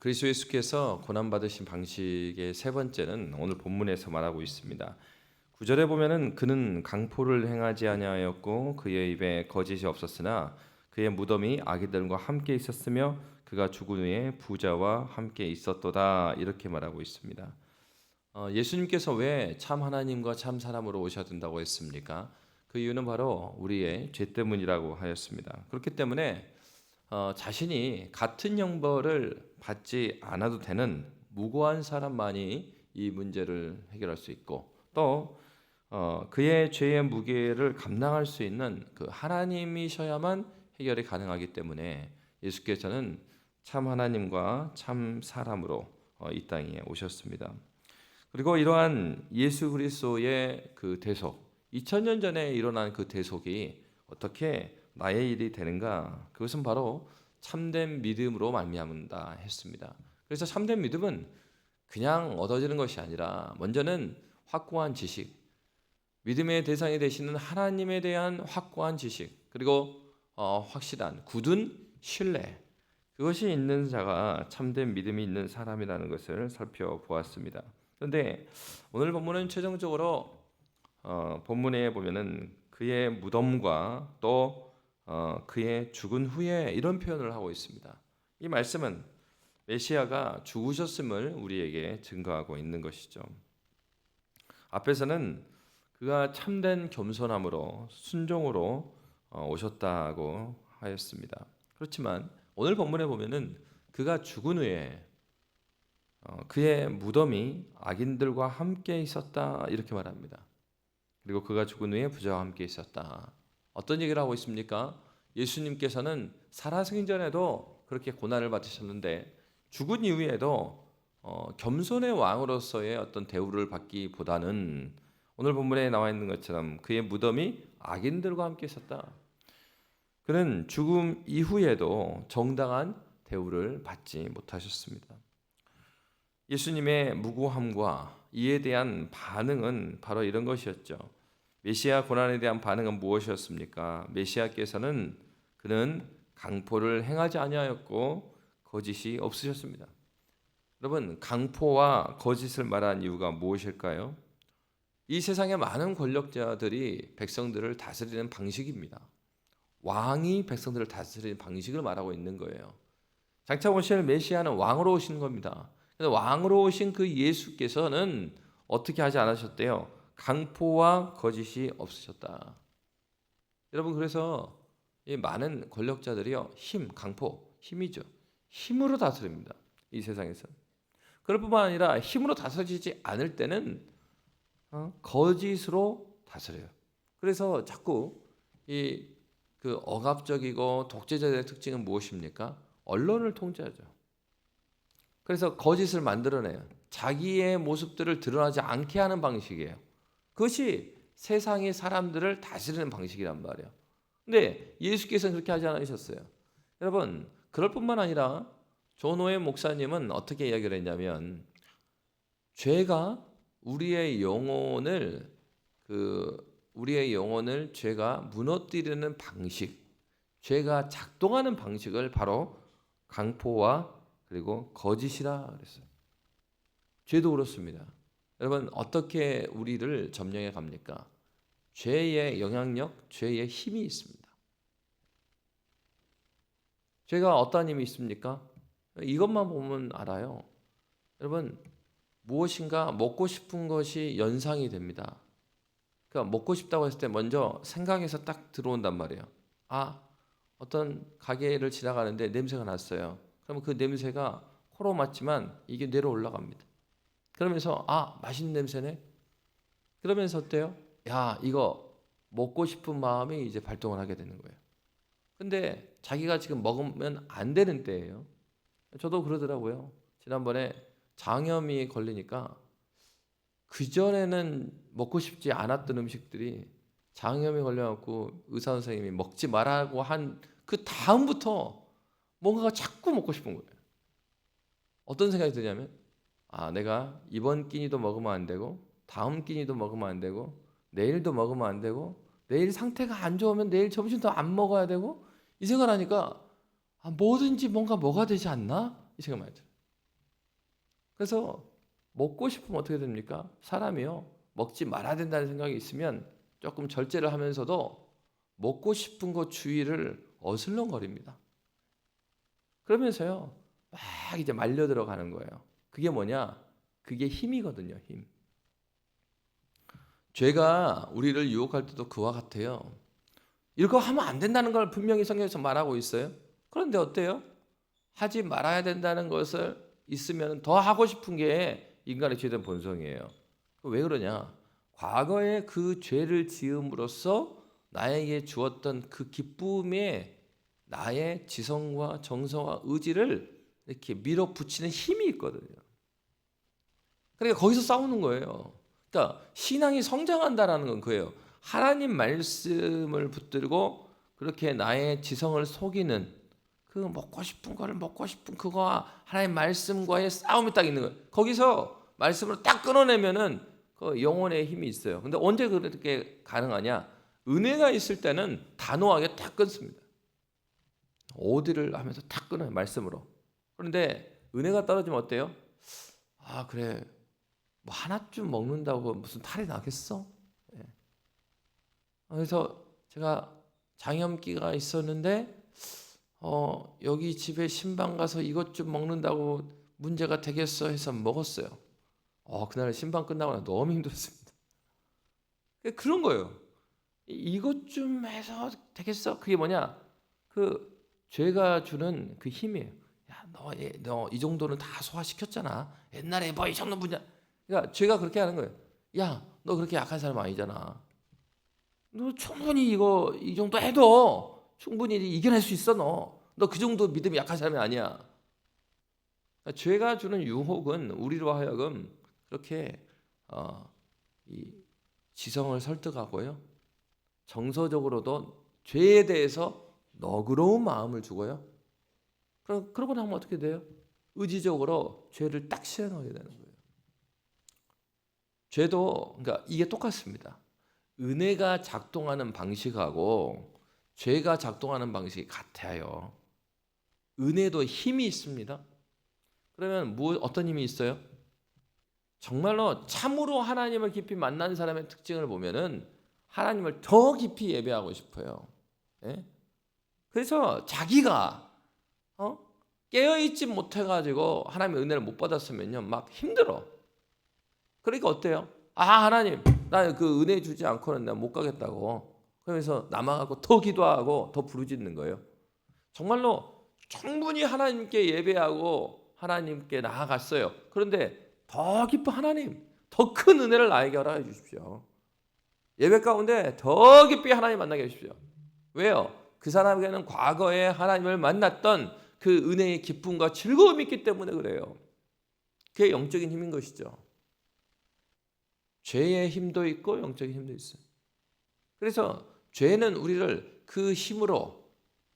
그리스도 예수께서 고난 받으신 방식의 세 번째는 오늘 본문에서 말하고 있습니다. 구절에 보면은 그는 강포를 행하지 아니하였고 그의 입에 거짓이 없었으나 그의 무덤이 아기들과 함께 있었으며 그가 죽은 후에 부자와 함께 있었도다 이렇게 말하고 있습니다. 어, 예수님께서 왜 참 하나님과 참 사람으로 오셔야 된다고 했습니까? 그 이유는 바로 우리의 죄 때문이라고 하였습니다. 그렇기 때문에 어, 자신이 같은 형벌을 받지 않아도 되는 무고한 사람만이 이 문제를 해결할 수 있고 또 어, 그의 죄의 무게를 감당할 수 있는 그 하나님이셔야만 해결이 가능하기 때문에 예수께서는 참 하나님과 참 사람으로 어, 이 땅에 오셨습니다. 그리고 이러한 예수 그리스도의 그 대속, 2000년 전에 일어난 그 대속이 어떻게 나의 일이 되는가? 그것은 바로 참된 믿음으로 말미암는다 했습니다. 그래서 참된 믿음은 그냥 얻어지는 것이 아니라 먼저는 확고한 지식, 믿음의 대상이 되시는 하나님에 대한 확고한 지식, 그리고 어, 확실한 굳은 신뢰, 그것이 있는 자가 참된 믿음이 있는 사람이라는 것을 살펴보았습니다. 그런데 오늘 본문은 최종적으로 어, 본문에 보면은 그의 무덤과 또 어, 그의 죽은 후에 이런 표현을 하고 있습니다. 이 말씀은 메시아가 죽으셨음을 우리에게 증거하고 있는 것이죠. 앞에서는 그가 참된 겸손함으로 순종으로 어, 오셨다고 하였습니다. 그렇지만 오늘 본문에 보면은 그가 죽은 후에 어, 그의 무덤이 악인들과 함께 있었다 이렇게 말합니다. 그리고 그가 죽은 후에 부자와 함께 있었다. 어떤 얘기를 하고 있습니까? 예수님께서는 살아생전에도 그렇게 고난을 받으셨는데 죽은 이후에도 어, 겸손의 왕으로서의 어떤 대우를 받기보다는 오늘 본문에 나와 있는 것처럼 그의 무덤이 악인들과 함께 있었다. 그는 죽음 이후에도 정당한 대우를 받지 못하셨습니다. 예수님의 무고함과 이에 대한 반응은 바로 이런 것이었죠. 메시아 고난에 대한 반응은 무엇이었습니까? 메시아께서는 그는 강포를 행하지 아니하였고 거짓이 없으셨습니다. 여러분 강포와 거짓을 말한 이유가 무엇일까요? 이 세상의 많은 권력자들이 백성들을 다스리는 방식입니다. 왕이 백성들을 다스리는 방식을 말하고 있는 거예요. 장차 오실 메시아는 왕으로 오시는 겁니다. 왕으로 오신 그 예수께서는 어떻게 하지 않으셨대요? 강포와 거짓이 없으셨다. 여러분 그래서 이 많은 권력자들이요 힘, 강포, 힘이죠. 힘으로 다스립니다. 이 세상에서. 그럴 뿐만 아니라 힘으로 다스리지 않을 때는 어? 거짓으로 다스려요. 그래서 자꾸 이 그 억압적이고 독재자의 특징은 무엇입니까? 언론을 통제하죠. 그래서 거짓을 만들어내요. 자기의 모습들을 드러나지 않게 하는 방식이에요. 그것이 세상의 사람들을 다스리는 방식이란 말이에요. 근데 예수께서는 그렇게 하지 않으셨어요. 여러분, 그럴 뿐만 아니라 조노의 목사님은 어떻게 이야기를 했냐면 죄가 우리의 영혼을 그 우리의 영혼을 죄가 무너뜨리는 방식, 죄가 작동하는 방식을 바로 강포와 그리고 거짓이라 그랬어요. 죄도 그렇습니다. 여러분 어떻게 우리를 점령해 갑니까? 죄의 영향력, 죄의 힘이 있습니다. 죄가 어떤 힘이 있습니까? 이것만 보면 알아요. 여러분 무엇인가 먹고 싶은 것이 연상이 됩니다. 그러니까 먹고 싶다고 했을 때 먼저 생각에서 딱 들어온단 말이에요. 아 어떤 가게를 지나가는데 냄새가 났어요. 그러면 그 냄새가 코로 맞지만 이게 뇌로 올라갑니다. 그러면서 아 맛있는 냄새네. 그러면서 어때요? 야 이거 먹고 싶은 마음이 이제 발동을 하게 되는 거예요. 근데 자기가 지금 먹으면 안 되는 때예요. 저도 그러더라고요. 지난번에 장염이 걸리니까 그 전에는 먹고 싶지 않았던 음식들이 장염이 걸려갖고 의사 선생님이 먹지 말라고 한 그 다음부터 뭔가가 자꾸 먹고 싶은 거예요. 어떤 생각이 드냐면 아 내가 이번 끼니도 먹으면 안 되고 다음 끼니도 먹으면 안 되고 내일도 먹으면 안 되고 내일 상태가 안 좋으면 내일 점심도 안 먹어야 되고 이 생각을 하니까 아, 뭐든지 뭔가 뭐가 되지 않나 이 생각 많이 들어요. 그래서 먹고 싶으면 어떻게 됩니까? 사람이요. 먹지 말아야 된다는 생각이 있으면 조금 절제를 하면서도 먹고 싶은 것 주위를 어슬렁거립니다. 그러면서요. 막 이제 말려 들어가는 거예요. 그게 뭐냐? 그게 힘이거든요, 힘. 죄가 우리를 유혹할 때도 그와 같아요. 이거 하면 안 된다는 걸 분명히 성경에서 말하고 있어요. 그런데 어때요? 하지 말아야 된다는 것을 있으면 더 하고 싶은 게 인간의 죄된 본성이에요. 왜 그러냐? 과거에 그 죄를 지음으로써 나에게 주었던 그 기쁨에 나의 지성과 정성과 의지를 이렇게 밀어붙이는 힘이 있거든요. 그러니까 거기서 싸우는 거예요. 그러니까 신앙이 성장한다라는 건 그예요. 하나님 말씀을 붙들고 그렇게 나의 지성을 속이는 그 먹고 싶은 거를 먹고 싶은 그거와 하나님 말씀과의 싸움이 딱 있는 거예요. 거기서 말씀을 딱 끊어내면은 그 영혼의 힘이 있어요. 근데 언제 그렇게 가능하냐? 은혜가 있을 때는 단호하게 딱 끊습니다. 어디를 하면서 딱 끊어요 말씀으로. 그런데 은혜가 떨어지면 어때요? 아 그래 뭐 하나쯤 먹는다고 무슨 탈이 나겠어? 예. 그래서 제가 장염기가 있었는데 어, 여기 집에 신방 가서 이것 좀 먹는다고 문제가 되겠어 해서 먹었어요. 어, 그날 신방 끝나고 나 너무 힘들었습니다. 그런 거예요. 이것 좀 해서 되겠어? 그게 뭐냐? 그 죄가 주는 그 힘이에요. 야, 너, 너 이 정도는 다 소화시켰잖아. 옛날에 뭐 이 정도 분야. 그러니까 죄가 그렇게 하는 거예요. 야, 너 그렇게 약한 사람 아니잖아. 너 충분히 이거 이 정도 해도 충분히 이겨낼 수 있어 너. 너 그 정도 믿음이 약한 사람이 아니야. 그러니까 죄가 주는 유혹은 우리로 하여금 그렇게 어, 이 지성을 설득하고요. 정서적으로도 죄에 대해서 너그러운 마음을 주고요. 그러고 나면 어떻게 돼요? 의지적으로 죄를 딱 실행하게 되는 거예요. 죄도 그러니까 이게 똑같습니다. 은혜가 작동하는 방식하고 죄가 작동하는 방식이 같아요. 은혜도 힘이 있습니다. 그러면 뭐 어떤 힘이 있어요? 정말로 참으로 하나님을 깊이 만난 사람의 특징을 보면은 하나님을 더 깊이 예배하고 싶어요. 예? 그래서 자기가 어? 깨어 있지 못해 가지고 하나님의 은혜를 못 받았으면요 막 힘들어. 그러니까 어때요? 아 하나님 나 그 은혜 주지 않고는 내가 못 가겠다고. 그러면서 남아가고 더 기도하고 더 부르짖는 거예요. 정말로 충분히 하나님께 예배하고 하나님께 나아갔어요. 그런데 더 깊은 하나님, 더 큰 은혜를 나에게 허락해 주십시오. 예배 가운데 더 깊이 하나님 만나게 해주십시오. 왜요? 그 사람에게는 과거에 하나님을 만났던 그 은혜의 기쁨과 즐거움이 있기 때문에 그래요. 그게 영적인 힘인 것이죠. 죄의 힘도 있고 영적인 힘도 있어요. 그래서 죄는 우리를 그 힘으로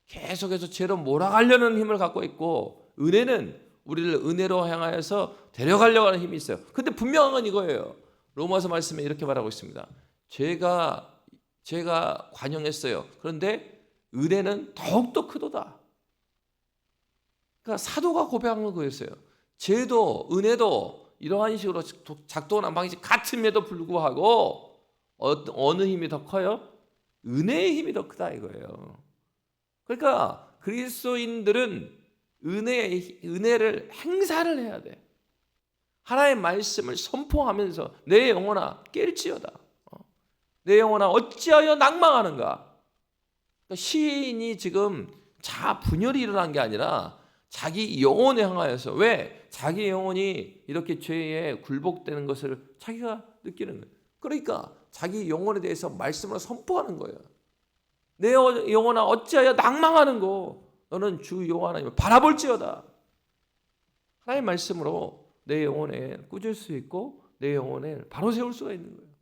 계속해서 죄로 몰아가려는 힘을 갖고 있고 은혜는 우리를 은혜로 향하여서 데려가려고 하는 힘이 있어요. 근데 분명한 건 이거예요. 로마서 말씀에 이렇게 말하고 있습니다. 죄가 죄가 관영했어요. 그런데 은혜는 더욱더 크도다. 그러니까 사도가 고백한 거였어요. 죄도 은혜도 이러한 식으로 작동하는 방식 같음에도 불구하고 어느 힘이 더 커요? 은혜의 힘이 더 크다 이거예요. 그러니까 그리스도인들은 은혜 은혜를 행사를 해야 돼. 하나님의 말씀을 선포하면서 내 영혼아 깰지어다. 어? 내 영혼아 어찌하여 낭망하는가? 그러니까 시인이 지금 자 분열이 일어난 게 아니라 자기 영혼에 향하여서 왜 자기 영혼이 이렇게 죄에 굴복되는 것을 자기가 느끼는 거예요. 그러니까 자기 영혼에 대해서 말씀을 선포하는 거예요. 내 영혼아 어찌하여 낭망하는 거 너는 주 여호와 하나님을 바라볼지어다. 하나님 말씀으로 내 영혼에 꾸질 수 있고 내 영혼에 바로 세울 수가 있는 거예요.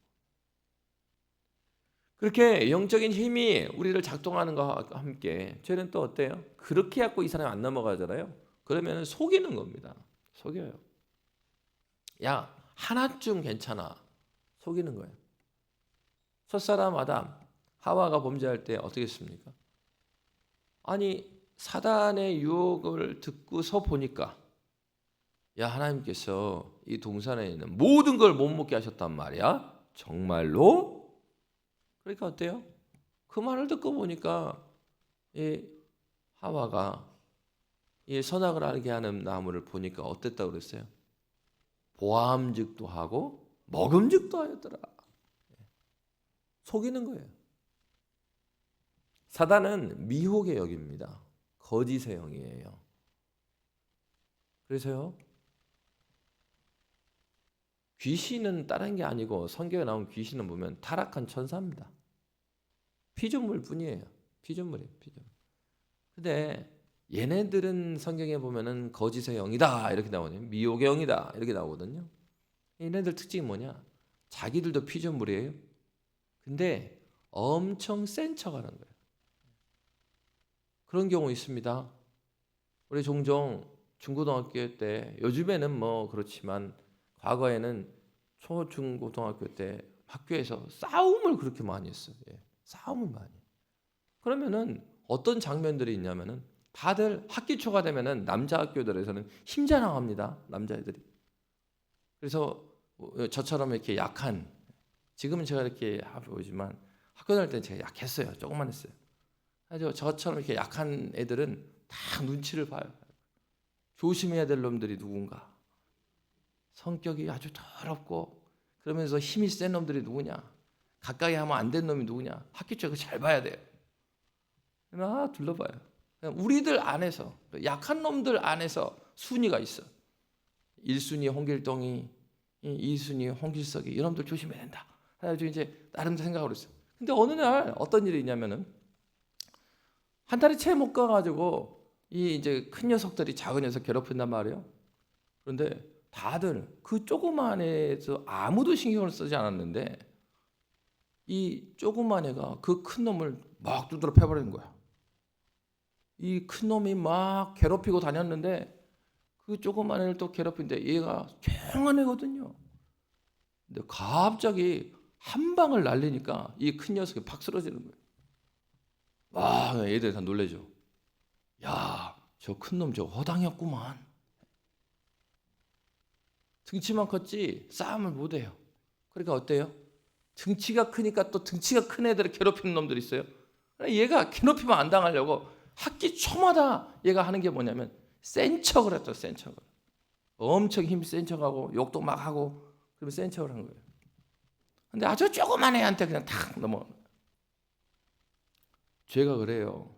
그렇게 영적인 힘이 우리를 작동하는 것과 함께 죄는 또 어때요? 그렇게 해갖고 이 사람이 안 넘어가잖아요. 그러면 속이는 겁니다. 속여요. 야 하나쯤 괜찮아. 속이는 거예요. 첫사람 아담 하와가 범죄할 때 어떻게 했습니까? 아니 사단의 유혹을 듣고서 보니까 야 하나님께서 이 동산에 있는 모든 걸 못 먹게 하셨단 말이야. 정말로? 그러니까 어때요? 그 말을 듣고 보니까 이 하와가 이 선악을 알게 하는 나무를 보니까 어땠다고 그랬어요? 보암직도 하고 먹음직도 하였더라. 속이는 거예요. 사단은 미혹의 영입니다. 거짓의 영이에요. 그래서요. 귀신은 다른 게 아니고 성경에 나온 귀신은 보면 타락한 천사입니다. 피조물 뿐이에요. 피조물이에요. 피조물. 근데 얘네들은 성경에 보면은 거짓의 영이다 이렇게 나오거든요. 미혹의 영이다 이렇게 나오거든요. 얘네들 특징이 뭐냐? 자기들도 피조물이에요. 근데 엄청 센 척하는 거예요. 그런 경우 있습니다. 우리 종종 중고등학교 때 요즘에는 뭐 그렇지만 과거에는 초, 중, 고등학교 때 학교에서 싸움을 그렇게 많이 했어요. 예, 싸움을 많이. 그러면은 어떤 장면들이 있냐면은 다들 학기 초가 되면은 남자 학교들에서는 힘자랑합니다. 남자애들이. 그래서 어, 저처럼 이렇게 약한 지금은 제가 이렇게 보이지만 학교 다닐 때는 제가 약했어요. 조금만 했어요. 아주 저처럼 이렇게 약한 애들은 다 눈치를 봐요. 조심해야 될 놈들이 누군가. 성격이 아주 더럽고 그러면서 힘이 센 놈들이 누구냐. 가까이 하면 안 된 놈이 누구냐. 초에 그거 잘 봐야 돼요. 아, 둘러봐요. 우리들 안에서 약한 놈들 안에서 순위가 있어. 1순위 홍길동이, 2순위 홍길석이 이놈들 조심해야 된다. 그래가지고 이제 나름 생각을 했어요. 근데 어느 날 어떤 일이 있냐면은 한 달에 채못 가가지고 이 이제 큰 녀석들이 작은 녀석 괴롭힌단 말이에요. 그런데 다들 그 조그만 애에서 아무도 신경을 쓰지 않았는데 이 조그만 애가 그 큰 놈을 막 두드러 패버리는 거야. 이 큰 놈이 막 괴롭히고 다녔는데 그 조그만 애를 또 괴롭힌데 얘가 조용한 애거든요. 근데 갑자기 한 방을 날리니까 이 큰 녀석이 팍 쓰러지는 거예요. 와, 애들이 다 놀래죠. 야, 저 큰 놈 저 허당이었구만. 등치만 컸지 싸움을 못 해요. 그러니까 어때요? 등치가 크니까 또 등치가 큰 애들을 괴롭히는 놈들이 있어요. 얘가 괴롭히면 안 당하려고 학기 초마다 얘가 하는 게 뭐냐면 센 척을 했죠, 센 척을. 엄청 힘센 척하고 욕도 막 하고 그러면 센 척을 한 거예요. 근데 아주 조그만 애한테 그냥 탁 넘어. 죄가 그래요.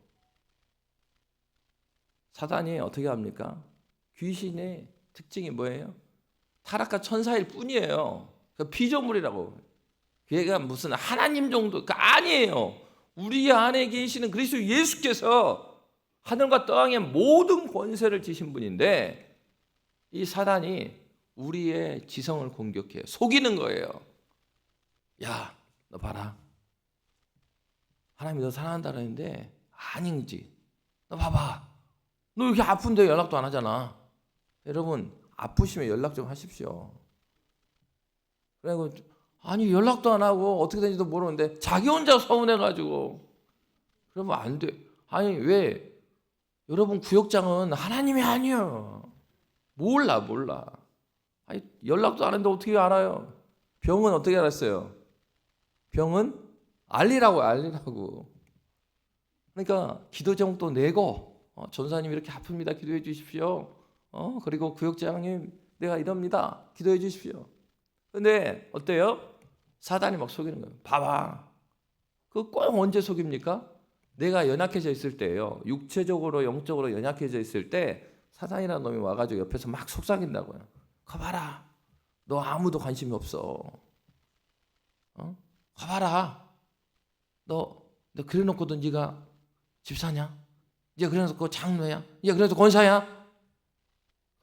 사단이 어떻게 합니까? 귀신의 특징이 뭐예요? 타락한 천사일 뿐이에요. 그 피조물이라고. 걔가 무슨 하나님 정도 그 아니에요. 우리 안에 계시는 그리스도 예수께서 하늘과 땅의 모든 권세를 지신 분인데 이 사단이 우리의 지성을 공격해 속이는 거예요. 야, 너 봐라. 하나님이 너 사랑한다는데 아닌지. 너 봐봐. 너 이렇게 아픈데 연락도 안 하잖아. 여러분 아프시면 연락 좀 하십시오. 그리고 아니 연락도 안 하고 어떻게 되는지도 모르는데 자기 혼자 서운해가지고 그러면 안 돼. 아니 왜? 여러분 구역장은 하나님이 아니요. 몰라 몰라. 아니 연락도 안 했는데 어떻게 알아요? 병은 어떻게 알았어요? 병은 알리라고 알리라고. 그러니까 기도 제목도 내고 어, 전사님 이렇게 아픕니다. 기도해 주십시오. 어 그리고 구역장님 내가 이럽니다. 기도해 주십시오. 근데 어때요? 사단이 막 속이는 거예요. 봐봐. 그꼭 언제 속입니까? 내가 연약해져 있을 때예요. 육체적으로 영적으로 연약해져 있을 때 사단이라는 놈이 와가지고 옆에서 막 속삭인다고요. 거 봐라. 너 아무도 관심이 없어. 어? 가봐라. 너, 너 그래놓고도 네가 집사냐? 이제 그래놓고 장로야? 이제 그래서 권사야?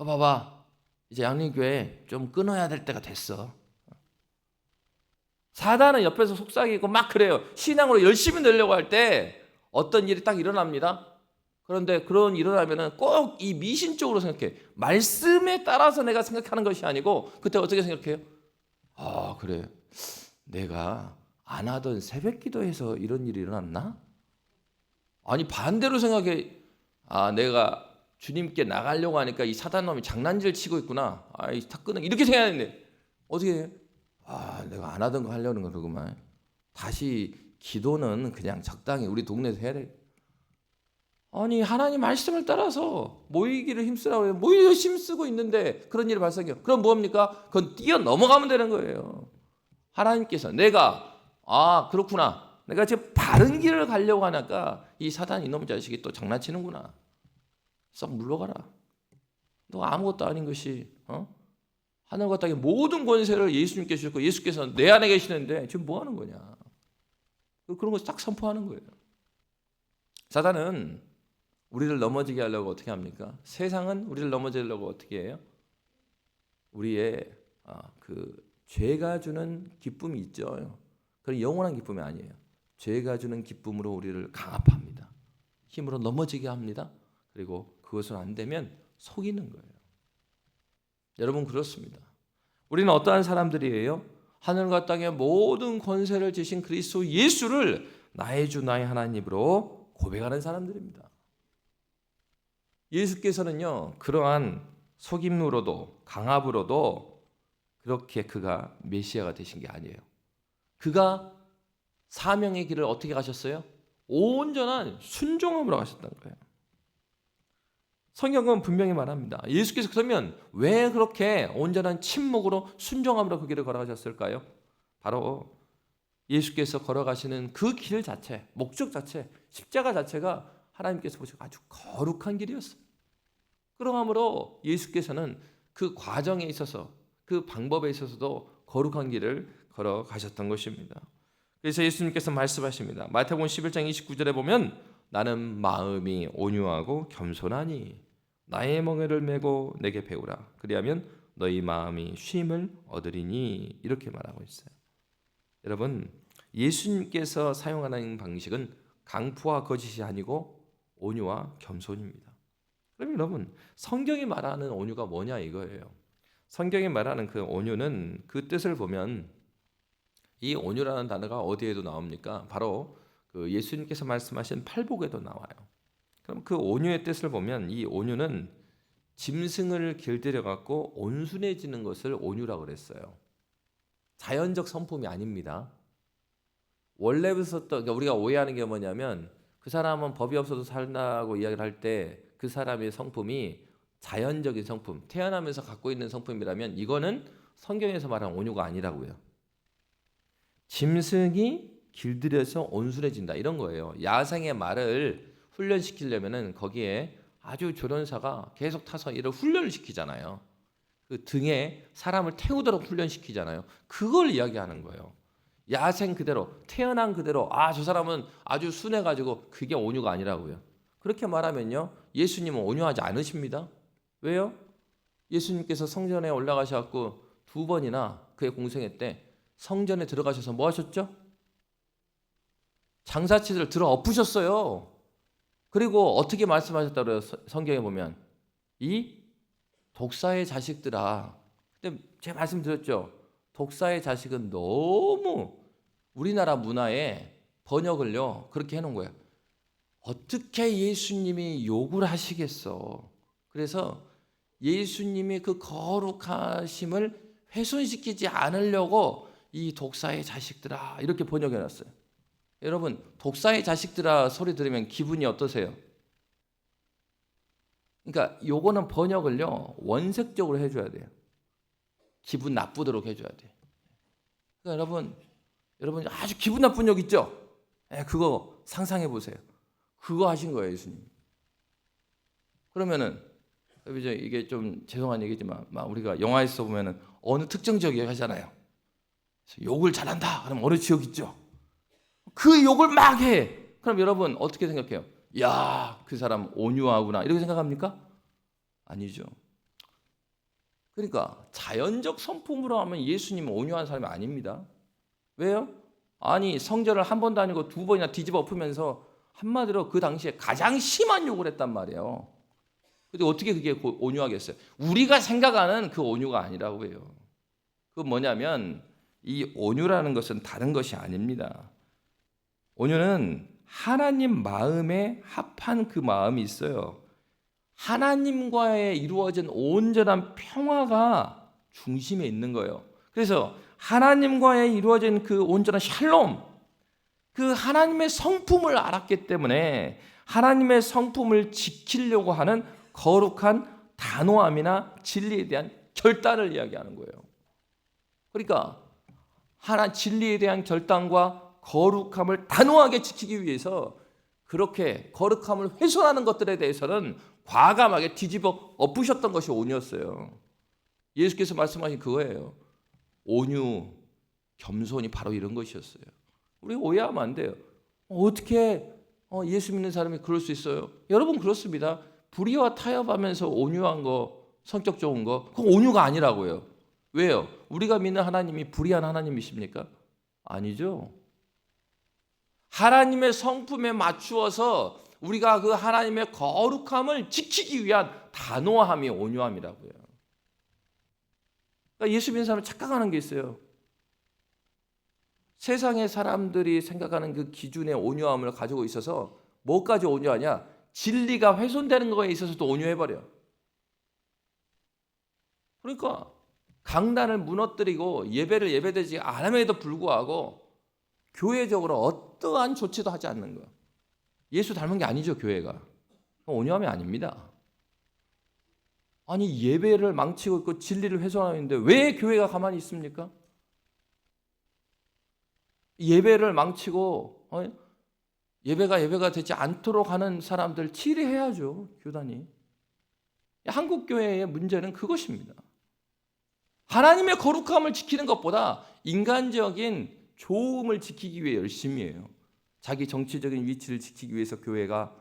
거 봐봐. 이제 양림교회 좀 끊어야 될 때가 됐어. 사단은 옆에서 속삭이고 막 그래요. 신앙으로 열심히 되려고 할 때 어떤 일이 딱 일어납니다. 그런데 그런 일어나면은 꼭 이 미신적으로 생각해. 말씀에 따라서 내가 생각하는 것이 아니고 그때 어떻게 생각해요? 아 그래. 내가 안 하던 새벽 기도에서 이런 일이 일어났나? 아니 반대로 생각해. 아 내가 주님께 나가려고 하니까 이 사단 놈이 장난질 치고 있구나. 아이 다 끊어 이렇게 생각했는데 어떻게 해? 아 내가 안 하던 거 하려는 거 그구만. 다시 기도는 그냥 적당히 우리 동네에서 해야 돼. 아니 하나님 말씀을 따라서 모이기를 힘쓰라고 해요. 모이 열심히 쓰고 있는데 그런 일이 발생해요. 그럼 뭐합니까? 그건 뛰어 넘어가면 되는 거예요. 하나님께서 내가 아 그렇구나. 내가 지금 바른 길을 가려고 하니까 이 사단 이놈 자식이 또 장난치는구나. 썩 물러가라. 너 아무것도 아닌 것이 어? 하늘과 땅의 모든 권세를 예수님께 주셨고 예수께서 내 안에 계시는데 지금 뭐 하는 거냐? 그런 것을 딱 선포하는 거예요. 사단은 우리를 넘어지게 하려고 어떻게 합니까? 세상은 우리를 넘어지려고 어떻게 해요? 우리의 아, 그 죄가 주는 기쁨이 있죠. 그런 영원한 기쁨이 아니에요. 죄가 주는 기쁨으로 우리를 강압합니다. 힘으로 넘어지게 합니다. 그리고 그것은 안 되면 속이는 거예요. 여러분 그렇습니다. 우리는 어떠한 사람들이에요? 하늘과 땅의 모든 권세를 지신 그리스도 예수를 나의 주 나의 하나님으로 고백하는 사람들입니다. 예수께서는요 그러한 속임으로도 강압으로도 그렇게 그가 메시아가 되신 게 아니에요. 그가 사명의 길을 어떻게 가셨어요? 온전한 순종함으로 가셨던 거예요. 성경은 분명히 말합니다. 예수께서 그러면 왜 그렇게 온전한 침묵으로 순종함으로 그 길을 걸어가셨을까요? 바로 예수께서 걸어가시는 그 길 자체, 목적 자체, 십자가 자체가 하나님께서 보시고 아주 거룩한 길이었어요. 그러므로 예수께서는 그 과정에 있어서 그 방법에 있어서도 거룩한 길을 걸어가셨던 것입니다. 그래서 예수님께서 말씀하십니다. 마태복음 11장 29절에 보면 나는 마음이 온유하고 겸손하니 나의 멍에를 메고 내게 배우라. 그리하면 너희 마음이 쉼을 얻으리니 이렇게 말하고 있어요. 여러분 예수님께서 사용하는 방식은 강포와 거짓이 아니고 온유와 겸손입니다. 그럼 여러분 성경이 말하는 온유가 뭐냐 이거예요. 성경이 말하는 그 온유는 그 뜻을 보면 이 온유라는 단어가 어디에도 나옵니까? 바로 그 예수님께서 말씀하신 팔복에도 나와요. 그럼 그 온유의 뜻을 보면 이 온유는 짐승을 길들여 갖고 온순해지는 것을 온유라고 그랬어요. 자연적 성품이 아닙니다. 원래부터 그러니까 우리가 오해하는 게 뭐냐면 그 사람은 법이 없어도 살다고 이야기를 할 때 그 사람의 성품이 자연적인 성품, 태어나면서 갖고 있는 성품이라면 이거는 성경에서 말하는 온유가 아니라고요. 짐승이 길들여서 온순해진다 이런 거예요. 야생의 말을 훈련시키려면은 거기에 아주 조련사가 계속 타서 이를 훈련을 시키잖아요. 그 등에 사람을 태우도록 훈련시키잖아요. 그걸 이야기하는 거예요. 야생 그대로 태어난 그대로 아 저 사람은 아주 순해 가지고 그게 온유가 아니라고요. 그렇게 말하면요. 예수님은 온유하지 않으십니다. 왜요? 예수님께서 성전에 올라가셔갖고 두 번이나 그의 공생애 때 성전에 들어가셔서 뭐 하셨죠? 장사치들 들어 엎으셨어요. 그리고 어떻게 말씀하셨다고 그래요? 성경에 보면 이 독사의 자식들아. 근데 제가 말씀드렸죠. 독사의 자식은 너무 우리나라 문화에 번역을요 그렇게 해놓은 거예요. 어떻게 예수님이 욕을 하시겠어? 그래서 예수님이 그 거룩하심을 훼손시키지 않으려고 이 독사의 자식들아 이렇게 번역해 놨어요. 여러분 독사의 자식들아 소리 들으면 기분이 어떠세요? 그러니까 요거는 번역을요 원색적으로 해줘야 돼요. 기분 나쁘도록 해줘야 돼. 그러니까 여러분 여러분 아주 기분 나쁜 욕 있죠? 예, 그거 상상해 보세요. 그거 하신 거예요 예수님. 그러면은 이게 좀 죄송한 얘기지만 막 우리가 영화에서 보면은 어느 특정 지역에 하잖아요. 욕을 잘한다. 그럼 어느 지역 있죠? 그 욕을 막 해. 그럼 여러분 어떻게 생각해요? 야, 그 사람 온유하구나. 이렇게 생각합니까? 아니죠. 그러니까 자연적 성품으로 하면 예수님은 온유한 사람이 아닙니다. 왜요? 아니 성전을 한 번도 아니고 두 번이나 뒤집어 엎으면서 한마디로 그 당시에 가장 심한 욕을 했단 말이에요. 근데 어떻게 그게 온유하겠어요? 우리가 생각하는 그 온유가 아니라고 해요. 그 뭐냐면 이 온유라는 것은 다른 것이 아닙니다. 온유는 하나님 마음에 합한 그 마음이 있어요. 하나님과의 이루어진 온전한 평화가 중심에 있는 거예요. 그래서 하나님과의 이루어진 그 온전한 샬롬, 그 하나님의 성품을 알았기 때문에 하나님의 성품을 지키려고 하는 거룩한 단호함이나 진리에 대한 결단을 이야기하는 거예요. 그러니까 하나 진리에 대한 결단과 거룩함을 단호하게 지키기 위해서 그렇게 거룩함을 훼손하는 것들에 대해서는 과감하게 뒤집어 엎으셨던 것이 온유였어요. 예수께서 말씀하신 그거예요. 온유, 겸손이 바로 이런 것이었어요. 우리 오해하면 안 돼요. 어떻게 어, 예수 믿는 사람이 그럴 수 있어요? 여러분 그렇습니다. 불의와 타협하면서 온유한 거, 성격 좋은 거, 그건 온유가 아니라고요. 왜요? 우리가 믿는 하나님이 불의한 하나님이십니까? 아니죠. 하나님의 성품에 맞추어서 우리가 그 하나님의 거룩함을 지키기 위한 단호함이 온유함이라고요. 그러니까 예수 믿는 사람을 착각하는 게 있어요. 세상의 사람들이 생각하는 그 기준의 온유함을 가지고 있어서 뭐까지 온유하냐? 진리가 훼손되는 거에 있어서도 온유해버려. 그러니까 강단을 무너뜨리고 예배를 예배되지 않음에도 불구하고 교회적으로 어떠한 조치도 하지 않는 거야. 예수 닮은 게 아니죠, 교회가. 온유함이 아닙니다. 아니, 예배를 망치고 있고 진리를 훼손하는데 왜 교회가 가만히 있습니까? 예배를 망치고 어? 예배가 예배가 되지 않도록 하는 사람들 치리해야죠, 교단이. 한국 교회의 문제는 그것입니다. 하나님의 거룩함을 지키는 것보다 인간적인 좋음을 지키기 위해 열심히 해요. 자기 정치적인 위치를 지키기 위해서 교회가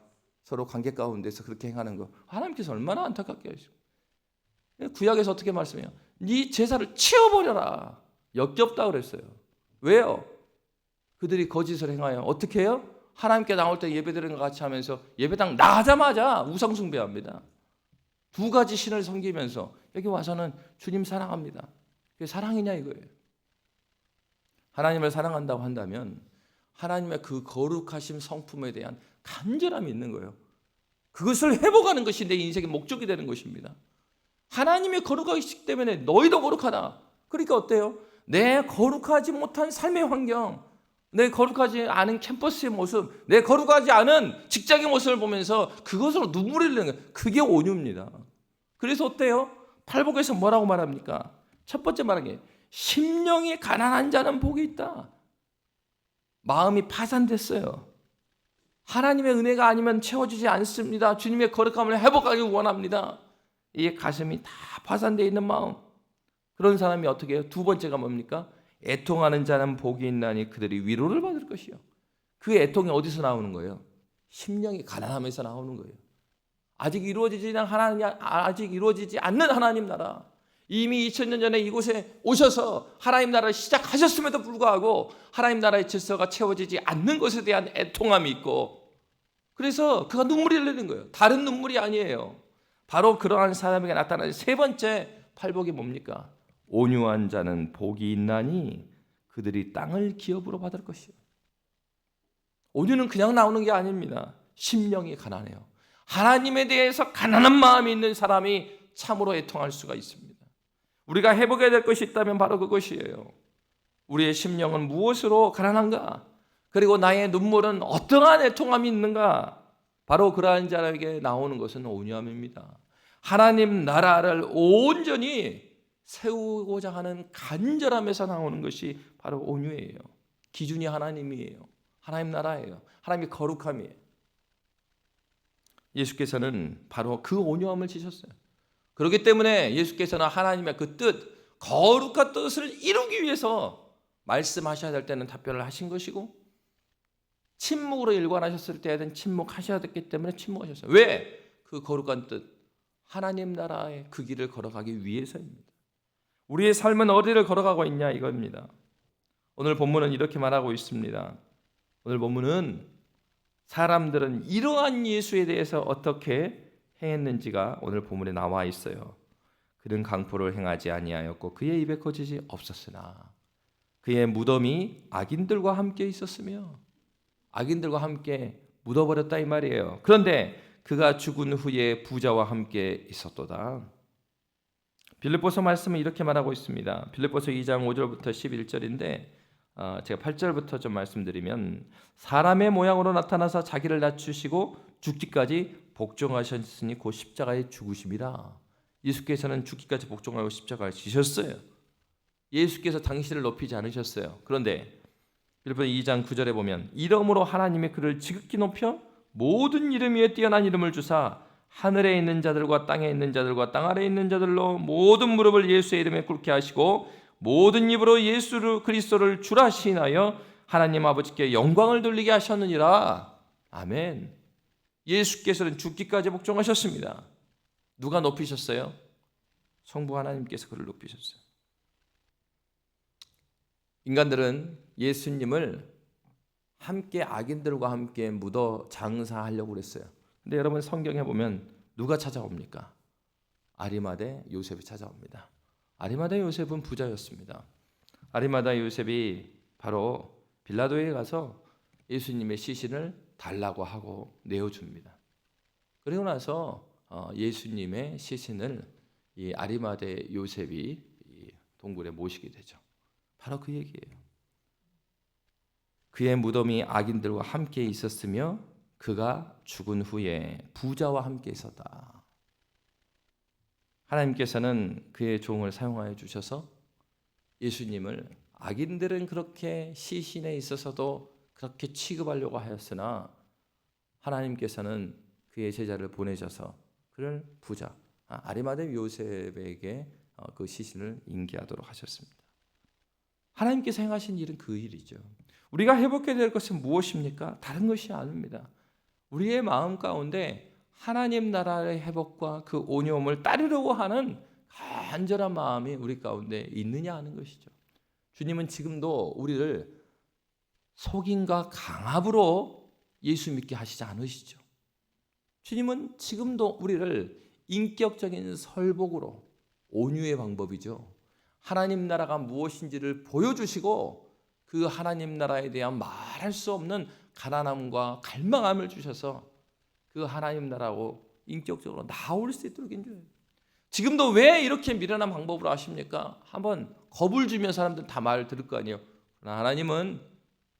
서로 관계 가운데서 그렇게 행하는 거 하나님께서 얼마나 안타깝게 하시고 구약에서 어떻게 말씀해요? 네 제사를 치워버려라 역겹다 그랬어요. 왜요? 그들이 거짓을 행하여 어떻게 해요? 하나님께 나올 때 예배드리는 것 같이 하면서 예배당 나자마자 우상 숭배합니다. 두 가지 신을 섬기면서 여기 와서는 주님 사랑합니다. 그게 사랑이냐 이거예요. 하나님을 사랑한다고 한다면 하나님의 그 거룩하심 성품에 대한 간절함이 있는 거예요. 그것을 회복하는 것이 내 인생의 목적이 되는 것입니다. 하나님의 거룩하시기 때문에 너희도 거룩하다. 그러니까 어때요? 내 거룩하지 못한 삶의 환경, 내 거룩하지 않은 캠퍼스의 모습, 내 거룩하지 않은 직장의 모습을 보면서 그것으로 눈물을 흘리는 거예요. 그게 온유입니다. 그래서 어때요? 팔복에서 뭐라고 말합니까? 첫 번째 말한 게 심령이 가난한 자는 복이 있다. 마음이 파산됐어요. 하나님의 은혜가 아니면 채워지지 않습니다. 주님의 거룩함을 회복하기 원합니다. 이 가슴이 다 파산되어 있는 마음. 그런 사람이 어떻게 해요? 두 번째가 뭡니까? 애통하는 자는 복이 있나니 그들이 위로를 받을 것이요. 그 애통이 어디서 나오는 거예요? 심령이 가난함에서 나오는 거예요. 아직 이루어지지 않는 하나님 아직 이루어지지 않는 하나님 나라. 이미 2000년 전에 이곳에 오셔서 하나님 나라를 시작하셨음에도 불구하고 하나님 나라의 질서가 채워지지 않는 것에 대한 애통함이 있고 그래서 그가 눈물이 흘리는 거예요. 다른 눈물이 아니에요. 바로 그러한 사람에게 나타나는 세 번째 팔복이 뭡니까? 온유한 자는 복이 있나니 그들이 땅을 기업으로 받을 것이요. 온유는 그냥 나오는 게 아닙니다. 심령이 가난해요. 하나님에 대해서 가난한 마음이 있는 사람이 참으로 애통할 수가 있습니다. 우리가 회복해야 될 것이 있다면 바로 그것이에요. 우리의 심령은 무엇으로 가난한가? 그리고 나의 눈물은 어떠한 애통함이 있는가? 바로 그러한 자에게 나오는 것은 온유함입니다. 하나님 나라를 온전히 세우고자 하는 간절함에서 나오는 것이 바로 온유예요. 기준이 하나님이에요. 하나님 나라예요. 하나님의 거룩함이에요. 예수께서는 바로 그 온유함을 지셨어요. 그렇기 때문에 예수께서는 하나님의 그 뜻, 거룩한 뜻을 이루기 위해서 말씀하셔야 될 때는 답변을 하신 것이고 침묵으로 일관하셨을 때에는 침묵하셔야 됐기 때문에 침묵하셨어요. 왜? 그 거룩한 뜻, 하나님 나라의 그 길을 걸어가기 위해서입니다. 우리의 삶은 어디를 걸어가고 있냐 이겁니다. 오늘 본문은 이렇게 말하고 있습니다. 오늘 본문은 사람들은 이러한 예수에 대해서 어떻게 행했는지가 오늘 본문에 나와 있어요. 그는 강포를 행하지 아니하였고 그의 입에 거짓이 없었으나 그의 무덤이 악인들과 함께 있었으며 악인들과 함께 묻어버렸다 이 말이에요. 그런데 그가 죽은 후에 부자와 함께 있었도다. 빌립보서 말씀은 이렇게 말하고 있습니다. 빌립보서 2장 5절부터 11절인데 어, 제가 8절부터 좀 말씀드리면 사람의 모양으로 나타나서 자기를 낮추시고 죽기까지 복종하셨으니 곧 십자가에 죽으심이라. 예수께서는 죽기까지 복종하고 십자가에 지셨어요. 예수께서 당신을 높이지 않으셨어요. 그런데 빌립보 2장 9절에 보면 이름으로 하나님의 그를 지극히 높여 모든 이름 위에 뛰어난 이름을 주사 하늘에 있는 자들과 땅에 있는 자들과 땅 아래에 있는 자들로 모든 무릎을 예수의 이름에 꿇게 하시고 모든 입으로 예수 그리스도를 주라 시인하여 하나님 아버지께 영광을 돌리게 하셨느니라. 아멘. 예수께서는 죽기까지 복종하셨습니다. 누가 높이셨어요? 성부 하나님께서 그를 높이셨어요. 인간들은 예수님을 함께 악인들과 함께 묻어 장사하려고 그랬어요. 근데 여러분 성경에 보면 누가 찾아옵니까? 아리마대 요셉이 찾아옵니다. 아리마대 요셉은 부자였습니다. 아리마다 요셉이 바로 빌라도에 가서 예수님의 시신을 달라고 하고 내어줍니다. 그리고 나서 어, 예수님의 시신을 이 아리마대 요셉이 이 동굴에 모시게 되죠. 바로 그 얘기예요. 그의 무덤이 악인들과 함께 있었으며 그가 죽은 후에 부자와 함께 있었다. 하나님께서는 그의 종을 사용하여 주셔서 예수님을 악인들은 그렇게 시신에 있어서도 그렇게 취급하려고 하였으나 하나님께서는 그의 제자를 보내셔서 그를 부자 아, 아리마대 요셉에게 어, 그 시신을 인계하도록 하셨습니다. 하나님께서 행하신 일은 그 일이죠. 우리가 회복해야 될 것은 무엇입니까? 다른 것이 아닙니다. 우리의 마음 가운데 하나님 나라의 회복과 그 온유함을 따르려고 하는 간절한 마음이 우리 가운데 있느냐 하는 것이죠. 주님은 지금도 우리를 속임과 강압으로 예수 믿게 하시지 않으시죠. 주님은 지금도 우리를 인격적인 설복으로 온유의 방법이죠. 하나님 나라가 무엇인지를 보여주시고 그 하나님 나라에 대한 말할 수 없는 가난함과 갈망함을 주셔서 그 하나님 나라고 인격적으로 나올 수 있도록 인도해요. 지금도 왜 이렇게 미련한 방법으로 하십니까? 한번 겁을 주면 사람들 다 말 들을 거 아니에요. 하나님은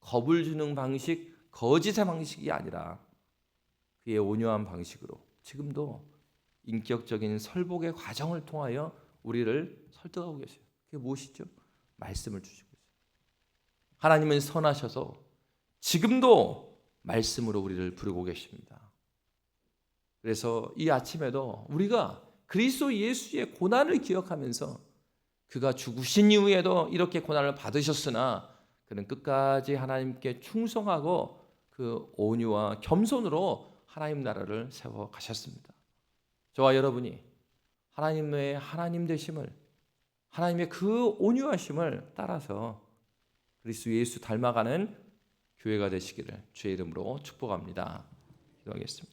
겁을 주는 방식, 거짓의 방식이 아니라 그의 온유한 방식으로 지금도 인격적인 설복의 과정을 통하여 우리를 설득하고 계세요. 그게 무엇이죠? 말씀을 주시고 있어요. 하나님은 선하셔서 지금도 말씀으로 우리를 부르고 계십니다. 그래서 이 아침에도 우리가 그리스도 예수의 고난을 기억하면서 그가 죽으신 이후에도 이렇게 고난을 받으셨으나 그는 끝까지 하나님께 충성하고 그 온유와 겸손으로 하나님 나라를 세워 가셨습니다. 저와 여러분이 하나님의 하나님 되심을 하나님의 그 온유하심을 따라서 그리스도 예수 닮아가는 교회가 되시기를 주의 이름으로 축복합니다. 기도하겠습니다.